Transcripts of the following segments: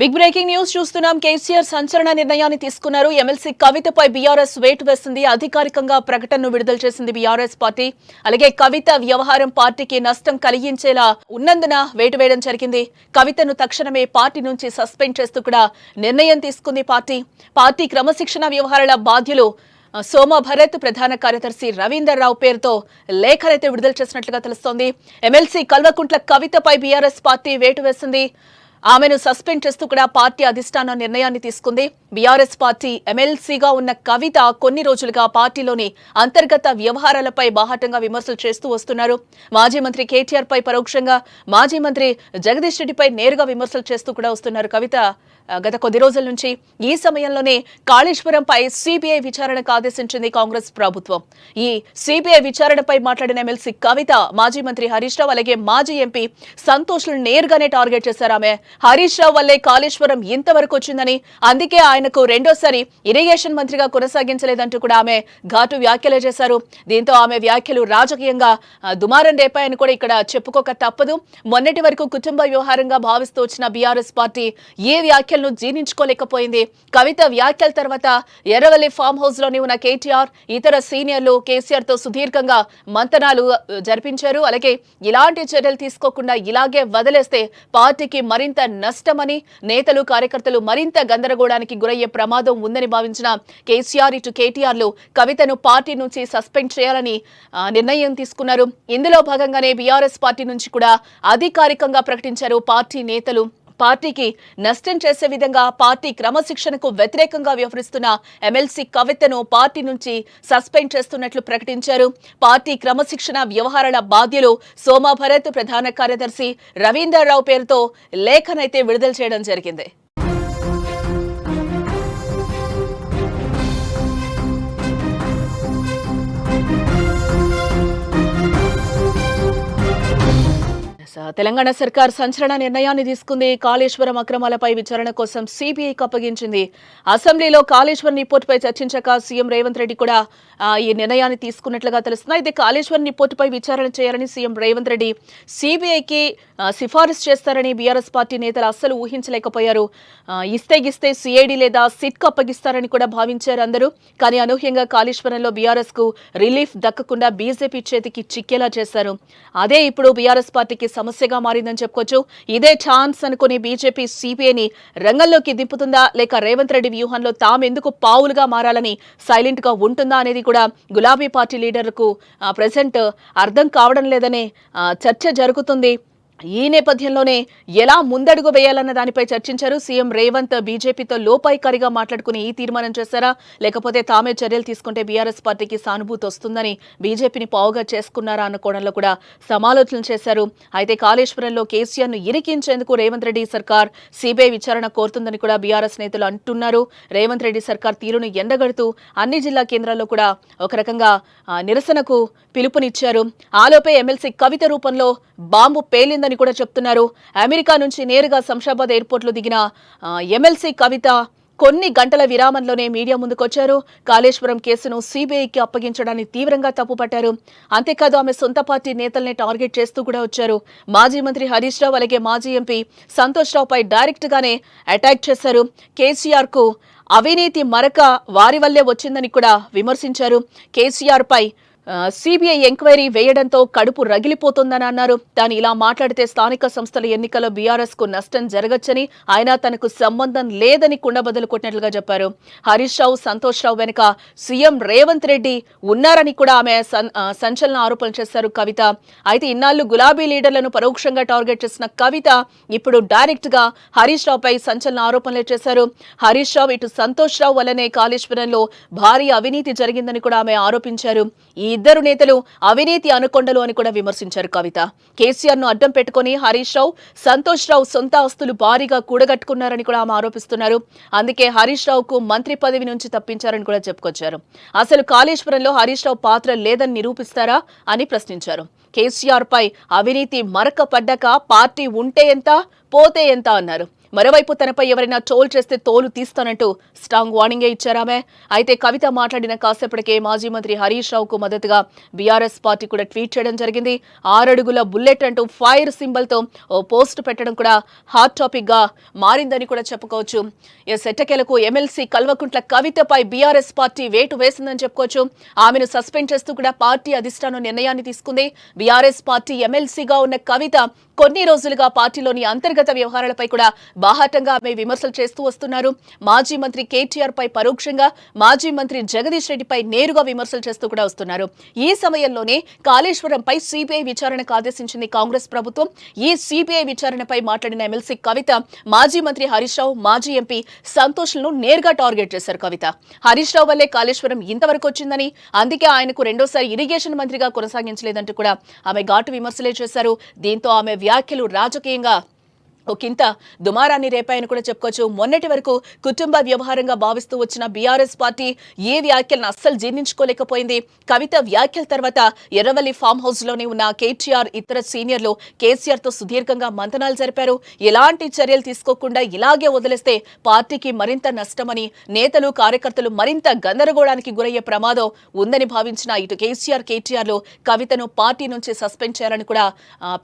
Big breaking news చూస్తున్నాం. కేసీఆర్ సంచలన నిర్ణయాన్ని తీసుకున్నారు. ఎమ్మెల్సీ కవితపై బీఆర్ఎస్ వేటు వేసింది. అధికారికంగా ప్రకటనను విడుదల చేసింది బీఆర్ఎస్ పార్టీ. అలాగే కవిత వ్యవహారం పార్టీకి నష్టం కలిగించేలా ఉన్నందున వేటు వేయడం జరిగింది. కవితను తక్షణమే పార్టీ నుంచి సస్పెండ్ చేస్తూ కూడా నిర్ణయం తీసుకుంది పార్టీ. పార్టీ క్రమశిక్షణ వ్యవహారాల బాధ్యులు సోమభరత్ సోమ భరత్ ప్రధాన కార్యదర్శి రవీందర్ రావు పేరుతో లేఖనైతే విడుదల చేసినట్లుగా తెలుస్తోంది. ఎమ్మెల్సీ కల్వకుంట్ల కవితపై బీఆర్ఎస్ పార్టీ వేటు వేసింది. ఆమెను సస్పెండ్ చేస్తూ కూడా పార్టీ అధిష్టానం నిర్ణయాన్ని తీసుకుంది. బీఆర్ఎస్ పార్టీ ఎమ్మెల్సీగా ఉన్న కవిత కొన్ని రోజులుగా పార్టీలోని అంతర్గత వ్యవహారాలపై బాహాటంగా విమర్శలు చేస్తూ వస్తున్నారు. మాజీ మంత్రి కేటీఆర్ పై పరోక్షంగా మాజీ మంత్రి జగదీష్ రెడ్డిపై నేరుగా విమర్శలు చేస్తూ కూడా వస్తున్నారు కవిత. గత కొద్ది రోజుల నుంచి ఈ సమయంలోనే కాళేశ్వరంపై సిబిఐ విచారణకు ఆదేశించింది కాంగ్రెస్ ప్రభుత్వం. ఈ సిబిఐ విచారణపై మాట్లాడిన ఎమ్మెల్సీ కవిత మాజీ మంత్రి హరీష్ రావు అలాగే మాజీ ఎంపీ సంతోష్లను నేరుగానే టార్గెట్ చేశారు ఆమె. హరీష్ రావు వల్లే కాళేశ్వరం ఇంతవరకు వచ్చిందని అందుకే ఆయనకు రెండోసారి ఇరిగేషన్ మంత్రిగా కొనసాగించలేదంటూ కూడా ఆమె ఘాటు వ్యాఖ్యలు చేశారు. దీంతో ఆమె వ్యాఖ్యలు రాజకీయంగా దుమారం రేపాయని కూడా ఇక్కడ చెప్పుకోక తప్పదు. మొన్నటి వరకు కుటుంబ వ్యవహారంగా భావిస్తూ వచ్చిన బీఆర్ఎస్ పార్టీ ఏ వ్యాఖ్య వ్యాఖ్యలను జీర్ణించుకోలేకపోయింది. కవిత వ్యాఖ్యల తర్వాత ఎర్రవల్లి ఫామ్ హౌస్లోని ఉన్న కేటీఆర్ ఇతర సీనియర్లు కేసీఆర్తో సుదీర్ఘంగా మంతనాలు జరిపించారు. అలాగే ఇలాంటి చర్యలు తీసుకోకుండా ఇలాగే వదిలేస్తే పార్టీకి మరింత నష్టమని నేతలు కార్యకర్తలు మరింత గందరగోళానికి గురయ్యే ప్రమాదం ఉందని భావించిన కేసీఆర్ ఇటు కేటీఆర్లు కవితను పార్టీ నుంచి సస్పెండ్ చేయాలని నిర్ణయం తీసుకున్నారు. ఇందులో భాగంగానే బీఆర్ఎస్ పార్టీ నుంచి కూడా అధికారికంగా ప్రకటించారు పార్టీ నేతలు. పార్టీకి నష్టం చేసే విధంగా పార్టీ క్రమశిక్షణకు వ్యతిరేకంగా వ్యవహరిస్తున్న ఎమ్మెల్సీ కవితను పార్టీ నుంచి సస్పెండ్ చేస్తున్నట్లు ప్రకటించారు. పార్టీ క్రమశిక్షణ వ్యవహారాల బాధ్యులు సోమాభరత్ ప్రధాన కార్యదర్శి రవీందర్ రావు పేరుతో లేఖనైతే విడుదల చేయడం జరిగింది. తెలంగాణ సర్కార్ సంచలన నిర్ణయాన్ని తీసుకుంది. కాళేశ్వరం అక్రమాలపై విచారణ కోసం సిబిఐకి అప్పగించింది అసెంబ్లీలో కాళేశ్వరం రిపోర్టుపై చర్చించక సీఎం రేవంత్ రెడ్డి కూడా ఈ నిర్ణయాన్ని తీసుకున్నట్లుగా తెలుస్తుంది అయితే కాళేశ్వరం రిపోర్టుపై విచారణ చేయాలని సీఎం రేవంత్ రెడ్డి సిబిఐకి సిఫారసు చేస్తారని బీఆర్ఎస్ పార్టీ నేతలు అస్సలు ఊహించలేకపోయారు. ఇస్తే గిస్తే సిఐడి లేదా సిట్కు అప్పగిస్తారని కూడా భావించారు అందరూ. కానీ అనూహ్యంగా కాళేశ్వరంలో బీఆర్ఎస్కు రిలీఫ్ దక్కకుండా బీజేపీ చేతికి చిక్కేలా చేశారు. అదే ఇప్పుడు బీఆర్ఎస్ పార్టీకి సమస్యగా మారిందని చెప్పుకోవచ్చు. ఇదే ఛాన్స్ అనుకుని బీజేపీ సిపిఐని రంగంలోకి దింపుతుందా? లేక రేవంత్ రెడ్డి వ్యూహంలో తామెందుకు పావులుగా మారాలని సైలెంట్గా ఉంటుందా అనేది కూడా గులాబీ పార్టీ లీడర్లకు ప్రెసెంట్ అర్థం కావడం లేదనే చర్చ జరుగుతుంది. ఈ నేపథ్యంలోనే ఎలా ముందడుగు వేయాలన్న దానిపై చర్చించారు సీఎం రేవంత్. బీజేపీతో లోపాయికారిగా మాట్లాడుకుని ఈ తీర్మానం చేశారా? లేకపోతే తామే చర్యలు తీసుకుంటే బీఆర్ఎస్ పార్టీకి సానుభూతి వస్తుందని బీజేపీని పావుగా చేసుకున్నారా అన్న కోణంలో కూడా సమాలోచనలు చేశారు. అయితే కాళేశ్వరంలో కేసీఆర్ను ఇరికించేందుకు రేవంత్ రెడ్డి సర్కార్ సిబిఐ విచారణ కోరుతుందని కూడా బీఆర్ఎస్ నేతలు అంటున్నారు. రేవంత్ రెడ్డి సర్కార్ తీరును ఎండగడుతూ అన్ని జిల్లా కేంద్రాల్లో కూడా ఒక రకంగా నిరసనకు పిలుపునిచ్చారు. ఆలోపే ఎమ్మెల్సీ కవిత రూపంలో బాంబు పేలిందని కూడా చెప్తున్నారు. అమెరికా నుంచి నేరుగా శంషాబాద్ ఎయిర్పోర్ట్లో దిగిన ఎమ్మెల్సీ కవిత కొన్ని గంటల విరామంలోనే మీడియా ముందుకొచ్చారు. కాళేశ్వరం కేసును సీబీఐకి అప్పగించడాన్ని తీవ్రంగా తప్పుపట్టారు. అంతేకాదు ఆమె సొంత పార్టీ నేతల్ని టార్గెట్ చేస్తూ కూడా వచ్చారు. మాజీ మంత్రి హరీష్ రావు అలాగే మాజీ ఎంపీ సంతోష్ రావుపై డైరెక్ట్గానే అటాక్ చేశారు. కేసీఆర్కు అవినీతి మరక వారి వల్లే వచ్చిందని కూడా విమర్శించారు. కేసీఆర్ పై సిబిఐ ఎంక్వైరీ వేయడంతో కడుపు రగిలిపోతుందని అన్నారు. తాను ఇలా మాట్లాడితే స్థానిక సంస్థల ఎన్నికల్లో బీఆర్ఎస్కు నష్టం జరగచ్చని ఆయన తనకు సంబంధం లేదని కుండబదులు కొట్టినట్లుగా చెప్పారు. హరీష్ రావు సంతోష్ రావు వెనుక సీఎం రేవంత్ రెడ్డి ఉన్నారని కూడా ఆమె సంచలన ఆరోపణలు చేశారు కవిత. అయితే ఇన్నాళ్ళు గులాబీ లీడర్లను పరోక్షంగా టార్గెట్ చేసిన కవిత ఇప్పుడు డైరెక్ట్గా హరీష్ రావుపై సంచలన ఆరోపణలు చేశారు. హరీష్ రావు ఇటు సంతోష్ రావు వల్లనే కాళేశ్వరంలో భారీ అవినీతి జరిగిందని కూడా ఆమె ఆరోపించారు. ఈ ఇద్దరు నేతలు అవినీతి అనుకొండలు అని కూడా విమర్శించారు కవిత. కేసీఆర్ను అడ్డం పెట్టుకుని హరీష్ రావు సంతోష్ రావు సొంత ఆస్తులు భారీగా కూడగట్టుకున్నారని కూడా ఆమె ఆరోపిస్తున్నారు. అందుకే హరీష్ రావుకు మంత్రి పదవి నుంచి తప్పించారని కూడా చెప్పుకొచ్చారు. అసలు కాళేశ్వరంలో హరీష్ రావు పాత్ర లేదని నిరూపిస్తారా అని ప్రశ్నించారు. కేసీఆర్ పై అవినీతి మరక పడ్డాక పార్టీ ఉంటే ఎంత పోతే ఎంత అన్నారు. మరోవైపు తనపై ఎవరైనా ట్రోల్ చేస్తే తోలు తీస్తానంటూ స్ట్రాంగ్ వార్నింగే ఇచ్చారామె అయితే కవిత మాట్లాడిన కాసేపటికే మాజీ మంత్రి హరీష్ రావుకు మద్దతుగా బీఆర్ఎస్ పార్టీ కూడా ట్వీట్ చేయడం జరిగింది. ఆరడుగుల బుల్లెట్ అంటూ ఫైర్ సింబల్తో ఓ పోస్ట్ పెట్టడం కూడా హాట్ టాపిక్గా మారిందని కూడా చెప్పుకోవచ్చు. ఎస్ ఎట్టకేలకు ఎమ్మెల్సీ కల్వకుంట్ల కవితపై బీఆర్ఎస్ పార్టీ వేటు వేసిందని చెప్పుకోవచ్చు. ఆమెను సస్పెండ్ చేస్తూ కూడా పార్టీ అధిష్టానం నిర్ణయాన్ని తీసుకుంది. బీఆర్ఎస్ పార్టీ ఎమ్మెల్సీగా ఉన్న కవిత కొన్ని రోజులుగా పార్టీలోని అంతర్గత వ్యవహారాలపై కూడా బాహాటంగా ఆమె విమర్శలు చేస్తూ వస్తున్నారు. మాజీ మంత్రి కేటీఆర్ పై పరోక్షంగా మాజీ మంత్రి జగదీష్ రెడ్డిపై నేరుగా విమర్శలు చేస్తూ కూడా వస్తున్నారు. ఈ సమయంలోనే కాళేశ్వరంపై సిబిఐ విచారణకు ఆదేశించింది కాంగ్రెస్ ప్రభుత్వం. ఈ సిబిఐ విచారణపై మాట్లాడిన ఎమ్మెల్సీ కవిత మాజీ మంత్రి హరీష్ రావు మాజీ ఎంపీ సంతోష్లను నేరుగా టార్గెట్ చేశారు కవిత. హరీష్ రావు వల్లే కాళేశ్వరం ఇంతవరకు వచ్చిందని అందుకే ఆయనకు రెండోసారి ఇరిగేషన్ మంత్రిగా కొనసాగించలేదంటూ కూడా ఆమె ఘాటు విమర్శలే చేశారు. దీంతో ఆమె వ్యాఖ్యలు రాజకీయంగా ఒకంత దుమారాన్ని రేపాయని కూడా చెప్పుకోవచ్చు. మొన్నటి వరకు కుటుంబ వ్యవహారంగా భావిస్తూ వచ్చిన బీఆర్ఎస్ పార్టీ ఏ వ్యాఖ్యలను అస్సలు జీర్ణించుకోలేకపోయింది. కవిత వ్యాఖ్యల తర్వాత ఎర్రవల్లి ఫామ్ హౌస్లోనే ఉన్న కేటీఆర్ ఇతర సీనియర్లు కేసీఆర్తో సుదీర్ఘంగా మంతనాలు జరిపారు. ఎలాంటి చర్యలు తీసుకోకుండా ఇలాగే వదిలేస్తే పార్టీకి మరింత నష్టమని నేతలు కార్యకర్తలు మరింత గందరగోళానికి గురయ్యే ప్రమాదం ఉందని భావించిన ఇటు కేసీఆర్ కేటీఆర్లు కవితను పార్టీ నుంచి సస్పెండ్ చేయాలని కూడా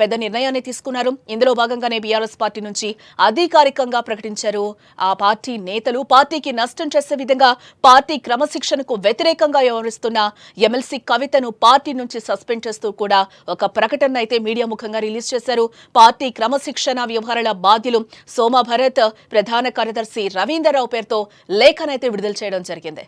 పెద్ద నిర్ణయాన్ని తీసుకున్నారు. ఇందులో భాగంగానే బీఆర్ఎస్ పార్టీ నుంచి అధికారికంగా ప్రకటించారు. ఆ పార్టీ నేతలు పార్టీకి నష్టం చేసే విధంగా పార్టీ క్రమశిక్షణకు వ్యతిరేకంగా వ్యవహరిస్తున్న ఎమ్మెల్సీ కవితను పార్టీ నుంచి సస్పెండ్ చేస్తూ కూడా ఒక ప్రకటన అయితే మీడియా ముఖంగా రిలీజ్ చేశారు. పార్టీ క్రమశిక్షణ వ్యవహారాల బాధ్యులు సోమ భరత్ ప్రధాన కార్యదర్శి రవీందర్రావు పేరుతో లేఖనైతే విడుదల చేయడం జరిగింది.